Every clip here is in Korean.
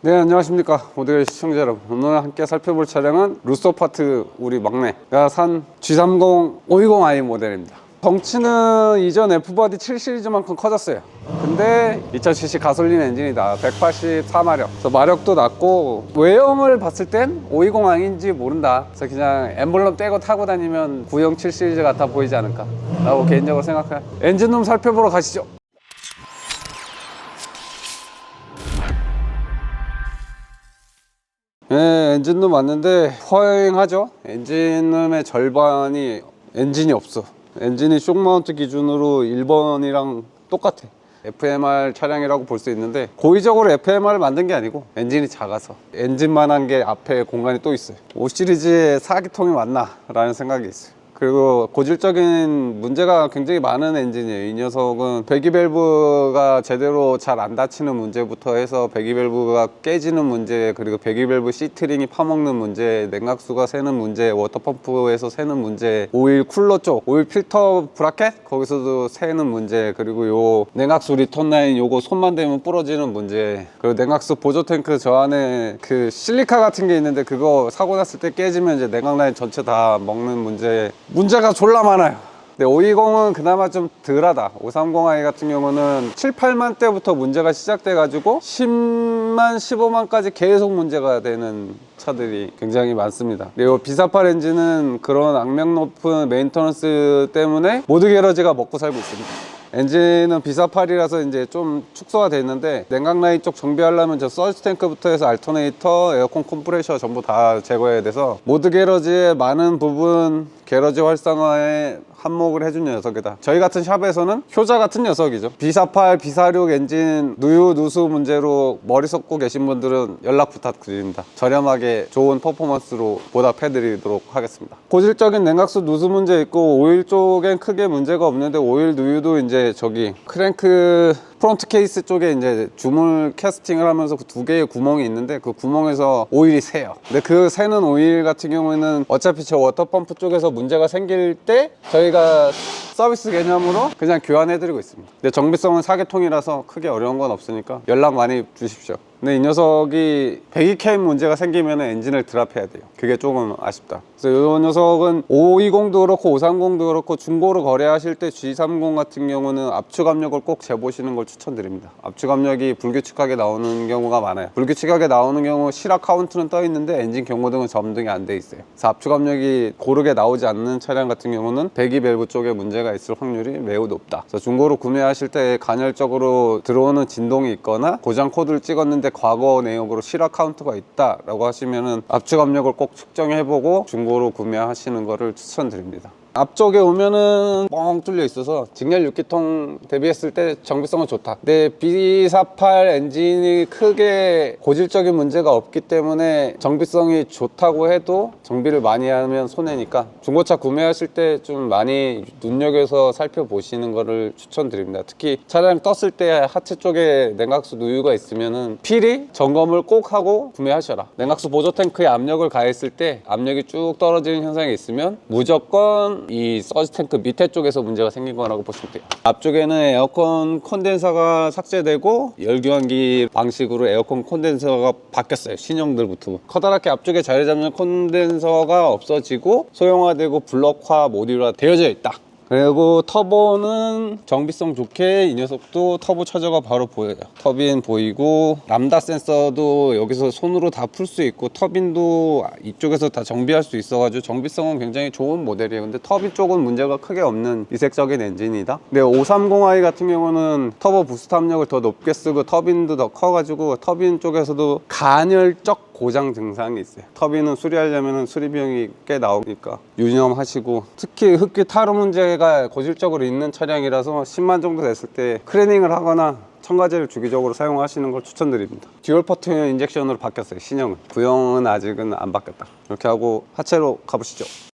네 안녕하십니까. 모델 시청자 여러분. 오늘 함께 살펴볼 차량은 루소파트 우리 막내가 산 G30 520i 모델입니다. 덩치는 이전 F바디 7 시리즈만큼 커졌어요. 근데 2000cc 가솔린 엔진이다. 184마력. 그래서 마력도 낮고 외형을 봤을 땐 520i인지 모른다. 그래서 그냥 엠블럼 떼고 타고 다니면 구형 7 시리즈 같아 보이지 않을까 라고 개인적으로 생각해요. 엔진룸 살펴보러 가시죠 네, 엔진룸 왔는데 허행하죠. 엔진룸의 절반이 엔진이 없어. 엔진이 쇼마운트 기준으로 1번이랑 똑같아. FMR 차량이라고 볼 수 있는데 고의적으로 FMR을 만든 게 아니고 엔진이 작아서 엔진만한 게 앞에 공간이 또 있어요. 5 시리즈에 4기통이 맞나? 라는 생각이 있어요. 그리고 고질적인 문제가 굉장히 많은 엔진이에요. 이 녀석은 배기밸브가 제대로 잘 안 닫히는 문제부터 해서 배기밸브가 깨지는 문제, 그리고 배기밸브 시트링이 파먹는 문제, 냉각수가 새는 문제, 워터펌프에서 새는 문제, 오일 쿨러 쪽, 오일 필터 브라켓? 거기서도 새는 문제, 그리고 요 냉각수 리턴 라인 요거 손만 대면 부러지는 문제, 그리고 냉각수 보조 탱크 저 안에 그 실리카 같은 게 있는데 그거 사고 났을 때 깨지면 이제 냉각 라인 전체 다 먹는 문제 문제가 졸라 많아요. 근데 520은 그나마 좀 덜하다. 530i 같은 경우는 7, 8만 때부터 문제가 시작돼 가지고 10만, 15만까지 계속 문제가 되는 차들이 굉장히 많습니다. 그리고 비사팔 엔진은 그런 악명 높은 메인터넌스 때문에 모드 게러지가 먹고 살고 있습니다. 엔진은 비사팔이라서 이제 좀 축소가 돼 있는데 냉각 라인 쪽 정비하려면 저 서지 탱크부터 해서 알터네이터, 에어컨 컴프레셔 전부 다 제거해야 돼서 모드 게러지의 많은 부분 게러지 활성화에 한몫을 해준 녀석이다. 저희 같은 샵에서는 효자 같은 녀석이죠. B48, B46 엔진 누유 누수 문제로 머리 썩고 계신 분들은 연락 부탁드립니다. 저렴하게 좋은 퍼포먼스로 보답해드리도록 하겠습니다. 고질적인 냉각수 누수 문제 있고 오일 쪽엔 크게 문제가 없는데 오일 누유도 이제 저기 크랭크 프론트 케이스 쪽에 이제 주물 캐스팅을 하면서 그 두 개의 구멍이 있는데 그 구멍에서 오일이 새요. 근데 그 새는 오일 같은 경우에는 어차피 저 워터펌프 쪽에서 문제가 생길 때 저희가 서비스 개념으로 그냥 교환해드리고 있습니다. 근데 정비성은 사계통이라서 크게 어려운 건 없으니까 연락 많이 주십시오. 근데 이 녀석이 배기 캠 문제가 생기면 엔진을 드랍해야 돼요. 그게 조금 아쉽다. 그래서 이 녀석은 520도 그렇고 530도 그렇고 중고로 거래하실 때 G30 같은 경우는 압축 압력을 꼭 재보시는 걸 추천드립니다. 압축 압력이 불규칙하게 나오는 경우가 많아요. 불규칙하게 나오는 경우 실악 카운트는 떠 있는데 엔진 경고등은 점등이 안 돼 있어요. 그래서 압축 압력이 고르게 나오지 않는 차량 같은 경우는 배기 밸브 쪽에 문제가 있을 확률이 매우 높다. 그래서 중고로 구매하실 때 간헐적으로 들어오는 진동이 있거나 고장 코드를 찍었는데 과거 내역으로 실악 카운트가 있다라고 하시면은 압축 압력을 꼭 측정해보고 중고로 구매하시는 것을 추천드립니다. 앞쪽에 오면은 뻥 뚫려 있어서 직렬 6기통 대비했을 때 정비성은 좋다. 근데 B48 엔진이 크게 고질적인 문제가 없기 때문에 정비성이 좋다고 해도 정비를 많이 하면 손해니까 중고차 구매하실 때 좀 많이 눈여겨서 살펴보시는 거를 추천드립니다. 특히 차량 떴을 때 하체 쪽에 냉각수 누유가 있으면은 필히 점검을 꼭 하고 구매하셔라. 냉각수 보조 탱크에 압력을 가했을 때 압력이 쭉 떨어지는 현상이 있으면 무조건 이 서지 탱크 밑에 쪽에서 문제가 생긴 거라고 보시면 돼요. 앞쪽에는 에어컨 콘덴서가 삭제되고 열교환기 방식으로 에어컨 콘덴서가 바뀌었어요. 신형들부터. 커다랗게 앞쪽에 자리 잡는 콘덴서가 없어지고 소형화되고 블럭화 모듈화 되어져 있다. 그리고 터보는 정비성 좋게 이 녀석도 터보 차저가 바로 보여요. 터빈 보이고 람다 센서도 여기서 손으로 다 풀 수 있고 터빈도 이쪽에서 다 정비할 수 있어 가지고 정비성은 굉장히 좋은 모델이에요. 근데 터빈 쪽은 문제가 크게 없는 이색적인 엔진이다. 근데 530i 같은 경우는 터보 부스트 압력을 더 높게 쓰고 터빈도 더 커 가지고 터빈 쪽에서도 간헐적 고장 증상이 있어요. 터빈은 수리하려면 수리 비용이 꽤 나오니까 유념하시고 특히 흡기 타로 문제가 고질적으로 있는 차량이라서 10만 정도 됐을 때 크레닝을 하거나 첨가제를 주기적으로 사용하시는 걸 추천드립니다. 듀얼 퍼트 인젝션으로 바뀌었어요. 신형은. 구형은 아직은 안 바뀌었다. 이렇게 하고 하체로 가보시죠.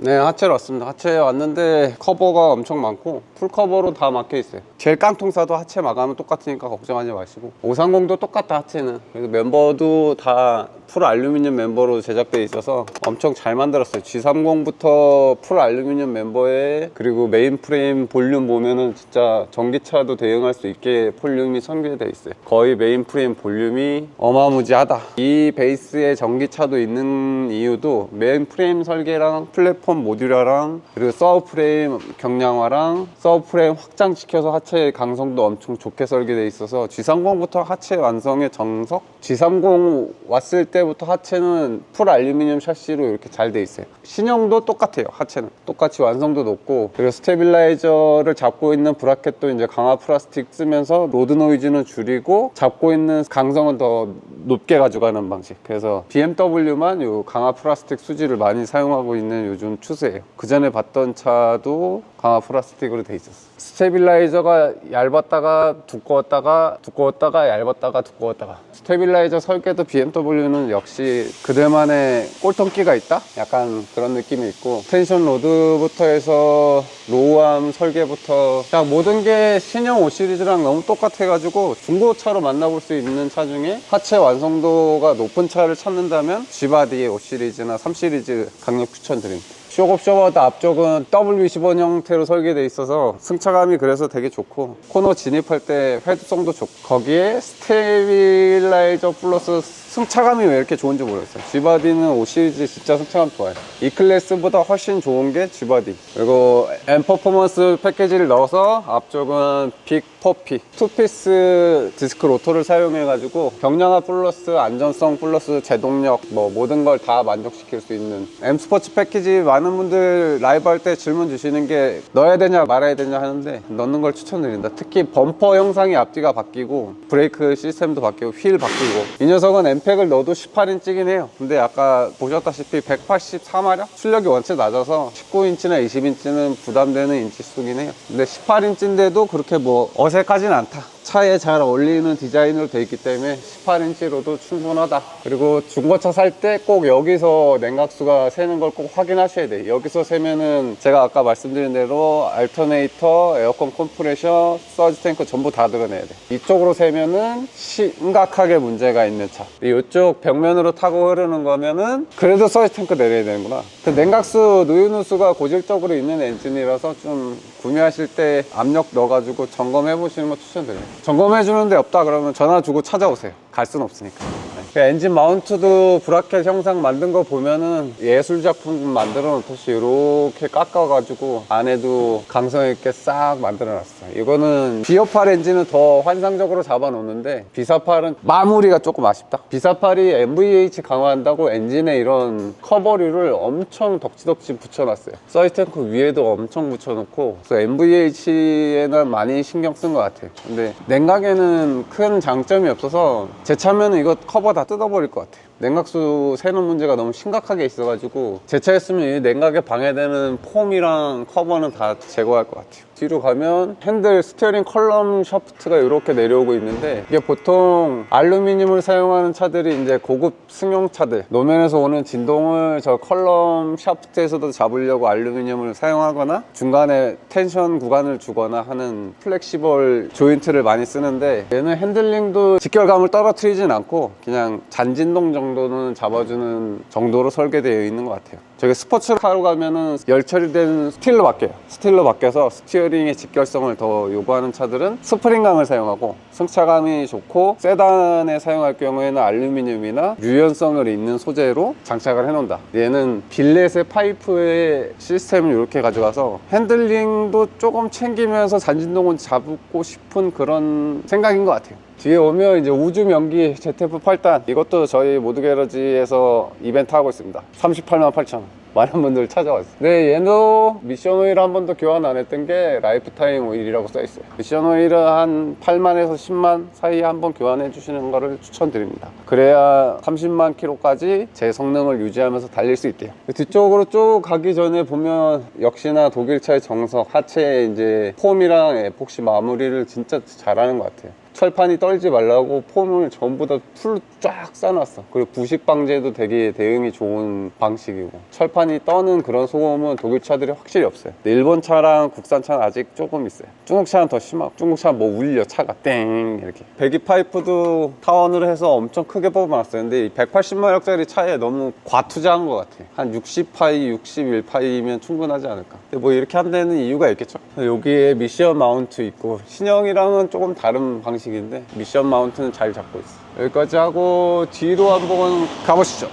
네, 하체로 왔습니다. 하체에 왔는데 커버가 엄청 많고 풀 커버로 다 막혀 있어요. 제일 깡통 사도 하체 마감은 똑같으니까 걱정하지 마시고 530도 똑같다 하체는. 그래서 멤버도 다 풀 알루미늄 멤버로 제작되어 있어서 엄청 잘 만들었어요. G30부터 풀 알루미늄 멤버에 그리고 메인 프레임 볼륨 보면은 진짜 전기차도 대응할 수 있게 볼륨이 설계되어 있어요. 거의 메인 프레임 볼륨이 어마무지하다. 이 베이스에 전기차도 있는 이유도 메인 프레임 설계랑 플랫폼 모듈화랑 그리고 서브 프레임 경량화랑 서브 프레임 확장시켜서 하체 강성도 엄청 좋게 설계되어 있어서 G30부터 하체 완성의 정석? G30 왔을 때부터 하체는 풀 알루미늄 샤시로 이렇게 잘 돼 있어요. 신형도 똑같아요. 하체는 똑같이 완성도 높고 그리고 스테빌라이저를 잡고 있는 브라켓도 이제 강화 플라스틱 쓰면서 로드 노이즈는 줄이고 잡고 있는 강성은 더 높게 가져가는 방식. 그래서 BMW만 요 강화 플라스틱 수지를 많이 사용하고 있는 요즘 추세예요. 그 전에 봤던 차도 강화 플라스틱으로 돼 있었어. 스테빌라이저가 얇았다가 두꺼웠다가 두꺼웠다가 얇았다가 두꺼웠다가 스테빌라이저 설계도 BMW는 역시 그들만의 꼴통기가 있다? 약간 그런 느낌이 있고 텐션 로드부터 해서 로우암 설계부터 그냥 모든 게 신형 5 시리즈랑 너무 똑같아가지고 중고차로 만나볼 수 있는 차 중에 하체 완성도가 높은 차를 찾는다면 G바디의 5 시리즈나 3 시리즈 강력 추천드립니다. 쇼업쇼버드 앞쪽은 W25 형 태로 설계되어 있어서 승차감이 그래서 되게 좋고 코너 진입할 때 회두성도 좋고 거기에 스테빌라이저 플러스 승차감이 왜 이렇게 좋은지 모르겠어요. G바디는 5 시리즈 진짜 승차감 좋아요. 이 클래스보다 훨씬 좋은 게 G바디. 그리고 M 퍼포먼스 패키지를 넣어서 앞쪽은 빅 퍼피 투피스 디스크 로터를 사용해 가지고 경량화 플러스 안전성 플러스 제동력 뭐 모든 걸 다 만족시킬 수 있는 M 스포츠 패키지 많은 분들 라이브 할 때 질문 주시는 게 넣어야 되냐 말아야 되냐 하는데 넣는 걸 추천드린다. 특히 범퍼 형상이 앞뒤가 바뀌고 브레이크 시스템도 바뀌고 휠 바뀌고. 이 녀석은 엠팩을 넣어도 18인치긴 해요. 근데 아까 보셨다시피 184마력? 출력이 원체 낮아서 19인치나 20인치는 부담되는 인치 수긴 해요. 근데 18인치인데도 그렇게 뭐 어색하진 않다 차에 잘 어울리는 디자인으로 되어 있기 때문에 18인치로도 충분하다. 그리고 중고차 살 때 꼭 여기서 냉각수가 새는 걸 꼭 확인하셔야 돼요. 여기서 세면은 제가 아까 말씀드린 대로 알터네이터, 에어컨 컴프레셔, 서지 탱크 전부 다 드러내야 돼 이쪽으로 세면은 심각하게 문제가 있는 차. 이쪽 벽면으로 타고 흐르는 거면은 그래도 서지 탱크 내려야 되는구나. 그 냉각수 누유누수가 고질적으로 있는 엔진이라서 좀 구매하실 때 압력 넣어가지고 점검해 보시는 거 추천드려요 점검해 주는 데 없다 그러면 전화 주고 찾아오세요. 갈 수는 없으니까 그 엔진 마운트도 브라켓 형상 만든 거 보면은 예술 작품 만들어 놓듯이 이렇게 깎아가지고 안에도 강성 있게 싹 만들어 놨어. 이거는 비어팔 엔진은 더 환상적으로 잡아 놓는데 비사팔은 마무리가 조금 아쉽다. 비사팔이 MVH 강화한다고 엔진에 이런 커버류를 엄청 덕지덕지 붙여놨어요. 서이탱크 위에도 엄청 붙여놓고 MVH에는 많이 신경 쓴 것 같아요. 근데 냉각에는 큰 장점이 없어서 제 차면은 이거 커버 다 뜯어버릴 것 같아요. 냉각수 새는 문제가 너무 심각하게 있어가지고 제 차였으면 이 냉각에 방해되는 폼이랑 커버는 다 제거할 것 같아요. 뒤로 가면 핸들 스티어링 컬럼 샤프트가 이렇게 내려오고 있는데 이게 보통 알루미늄을 사용하는 차들이 이제 고급 승용차들 노면에서 오는 진동을 저 컬럼 샤프트에서도 잡으려고 알루미늄을 사용하거나 중간에 텐션 구간을 주거나 하는 플렉시벌 조인트를 많이 쓰는데 얘는 핸들링도 직결감을 떨어뜨리진 않고 그냥 잔진동 정도 는 잡아주는 정도로 설계되어 있는 것 같아요. 저기 스포츠카로 가면은 열 처리된 스틸로 바뀌어요. 스틸로 바뀌어서 스티어링의 직결성을 더 요구하는 차들은 스프링강을 사용하고 승차감이 좋고 세단에 사용할 경우에는 알루미늄이나 유연성을 있는 소재로 장착을 해놓는다. 얘는 빌렛의 파이프의 시스템을 이렇게 가져가서 핸들링도 조금 챙기면서 잔진동은 잡고 싶은 그런 생각인 것 같아요 뒤에 오면 이제 우주 명기 ZF 8단. 이것도 저희 모드 게러지에서 이벤트 하고 있습니다. 38만 8천 원. 많은 분들 찾아왔어요. 네 얘도 미션 오일 한 번도 교환 안 했던 게 라이프타임 오일이라고 써 있어요. 미션 오일은 한 8만에서 10만 사이에 한 번 교환해 주시는 거를 추천드립니다. 그래야 30만 킬로까지 제 성능을 유지하면서 달릴 수 있대요. 뒤쪽으로 쭉 가기 전에 보면 역시나 독일차의 정석 하체 이제 폼이랑 에폭시 마무리를 진짜 잘하는 것 같아요 철판이 떨지 말라고 폼을 전부 다 풀로 쫙 싸놨어. 그리고 부식 방제도 되게 대응이 좋은 방식이고 철판이 떠는 그런 소음은 독일 차들이 확실히 없어요. 일본 차랑 국산 차는 아직 조금 있어요. 중국 차는 더 심하고 중국 차는 뭐 울려 차가 땡 이렇게 배기 파이프도 타원으로 해서 엄청 크게 뽑아놨어요. 근데 이 180마력짜리 차에 너무 과투자한 것 같아. 한 60파이, 61파이면 충분하지 않을까. 근데 뭐 이렇게 한 데는 이유가 있겠죠. 여기에 미션 마운트 있고 신형이랑은 조금 다른 방식 인데 미션 마운트는 잘 잡고 있어. 여기까지 하고 뒤로 한번 가보시죠.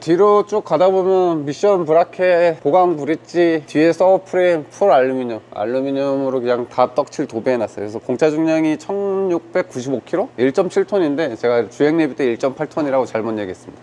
뒤로 쭉 가다 보면 미션 브라켓 보강 브릿지 뒤에 서브 프레임 풀 알루미늄. 알루미늄으로 그냥 다 떡칠 도배해놨어요. 그래서 공차 중량이 1695kg 1.7톤인데 제가 주행 리뷰 때 1.8톤이라고 잘못 얘기했습니다.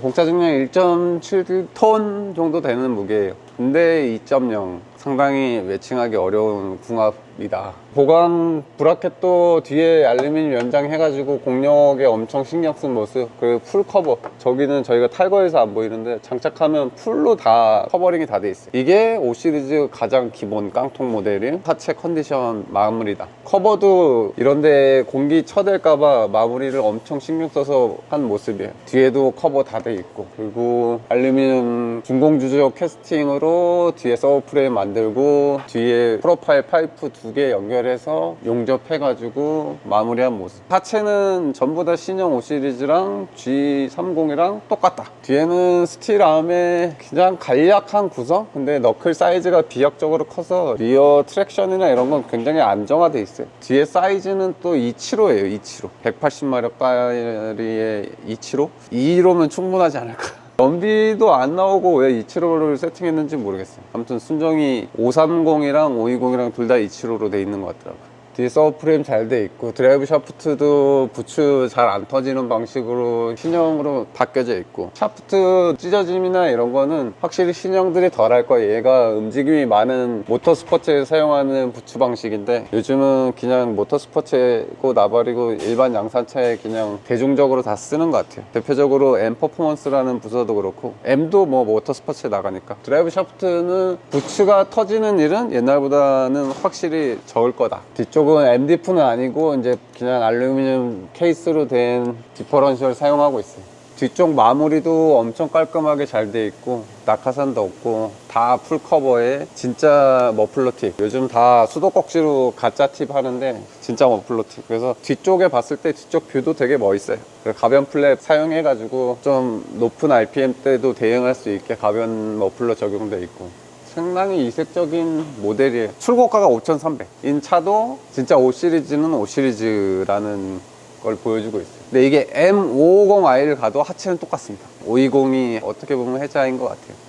공차 중량 1.7톤 정도 되는 무게예요 근데 2.0 상당히 매칭하기 어려운 궁합이다. 보강 브라켓도 뒤에 알루미늄 연장해가지고 공력에 엄청 신경 쓴 모습 그리고 풀 커버. 저기는 저희가 탈거해서 안 보이는데 장착하면 풀로 다 커버링이 다 돼 있어요. 이게 5 시리즈 가장 기본 깡통 모델인 하체 컨디션 마무리다. 커버도 이런데 공기 쳐댈까봐 마무리를 엄청 신경 써서 한 모습이에요. 뒤에도 커버 다 돼 있고. 그리고 알루미늄 중공주조 캐스팅으로 뒤에 서브 프레임 만들고 뒤에 프로파일 파이프 두 개 연결해서 용접해가지고 마무리한 모습. 하체는 전부 다 신형 5 시리즈랑 G30이랑 똑같다. 뒤에는 스틸 아음에 그냥 간략한 구성? 근데 너클 사이즈가 비약적으로 커서 리어 트랙션이나 이런 건 굉장히 안정화돼 있어요. 뒤에 사이즈는 또 275예요 275 180마력짜리의 275 215면 충분하지 않을까 연비도 안 나오고 왜 275를 세팅했는지 모르겠어요. 아무튼 순정이 530이랑 520이랑 둘 다 275로 돼 있는 것 같더라고요 뒤에 서브 프레임 잘 돼 있고 드라이브 샤프트도 부츠 잘 안 터지는 방식으로 신형으로 바뀌어져 있고 샤프트 찢어짐이나 이런 거는 확실히 신형들이 덜할 거예요. 얘가 움직임이 많은 모터 스포츠에 사용하는 부츠 방식인데 요즘은 그냥 모터 스포츠고 나발이고 일반 양산차에 그냥 대중적으로 다 쓰는 것 같아요. 대표적으로 M 퍼포먼스라는 부서도 그렇고 M도 뭐 모터 스포츠에 나가니까 드라이브 샤프트는 부츠가 터지는 일은 옛날보다는 확실히 적을 거다. 뒤쪽 은 MDF는 아니고 이제 그냥 알루미늄 케이스로 된 디퍼런셜 사용하고 있어요. 뒤쪽 마무리도 엄청 깔끔하게 잘 돼 있고 낙하산도 없고 다 풀커버에 진짜 머플러 팁. 요즘 다 수도꼭지로 가짜 팁 하는데 진짜 머플러 팁. 그래서 뒤쪽에 봤을 때 뒤쪽 뷰도 되게 멋있어요. 그래서 가변 플랩 사용해 가지고 좀 높은 RPM 때도 대응할 수 있게 가변 머플러 적용돼 있고 상당히 이색적인 모델이에요. 출고가가 5,300인 차도 진짜 5 시리즈는 5 시리즈라는 걸 보여주고 있어요. 근데 이게 M550i를 가도 하체는 똑같습니다. 520이 어떻게 보면 해자인 것 같아요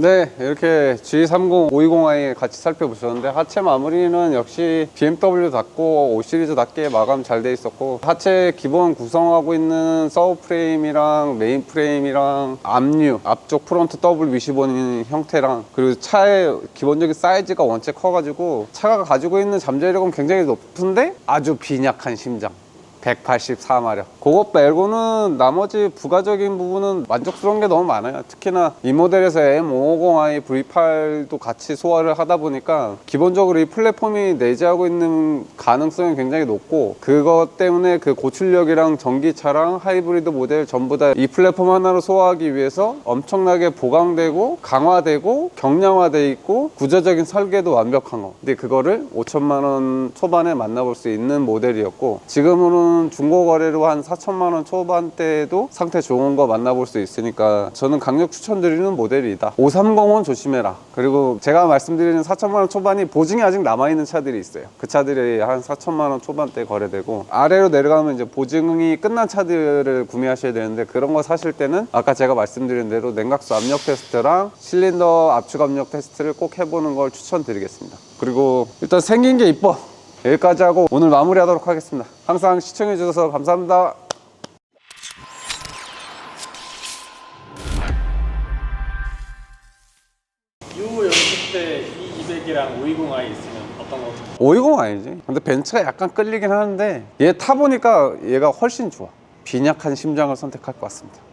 네 이렇게 G30 520i 같이 살펴보셨는데 하체 마무리는 역시 BMW답고 5 시리즈답게 마감 잘 돼 있었고 하체 기본 구성하고 있는 서브 프레임이랑 메인 프레임이랑 앞류 앞쪽 프론트 더블 위시본 형태랑 그리고 차의 기본적인 사이즈가 원체 커가지고 차가 가지고 있는 잠재력은 굉장히 높은데 아주 빈약한 심장 184마력. 그것 말고는 나머지 부가적인 부분은 만족스러운 게 너무 많아요. 특히나 이 모델에서 M550i V8도 같이 소화를 하다 보니까 기본적으로 이 플랫폼이 내재하고 있는 가능성이 굉장히 높고 그것 때문에 그 고출력이랑 전기차랑 하이브리드 모델 전부 다 이 플랫폼 하나로 소화하기 위해서 엄청나게 보강되고 강화되고 경량화돼 있고 구조적인 설계도 완벽한 거. 근데 그거를 5천만 원 초반에 만나볼 수 있는 모델이었고 지금 은 중고 거래로 한 4천만 원 초반대에도 상태 좋은 거 만나볼 수 있으니까 저는 강력 추천드리는 모델이다. 530은 조심해라. 그리고 제가 말씀드리는 4천만 원 초반이 보증이 아직 남아 있는 차들이 있어요. 그 차들이 한 4천만 원 초반대 거래되고 아래로 내려가면 이제 보증이 끝난 차들을 구매하셔야 되는데 그런 거 사실 때는 아까 제가 말씀드린 대로 냉각수 압력 테스트랑 실린더 압축 압력 테스트를 꼭 해보는 걸 추천드리겠습니다. 그리고 일단 생긴 게 이뻐. 여기까지 하고 오늘 마무리하도록 하겠습니다. 항상 시청해 주셔서 감사합니다. U 연습 때 E200이랑 520i 있으면 어떤 거? 520 아니지? 근데 벤츠가 약간 끌리긴 하는데 얘 타보니까 얘가 훨씬 좋아. 빈약한 심장을 선택할 것 같습니다.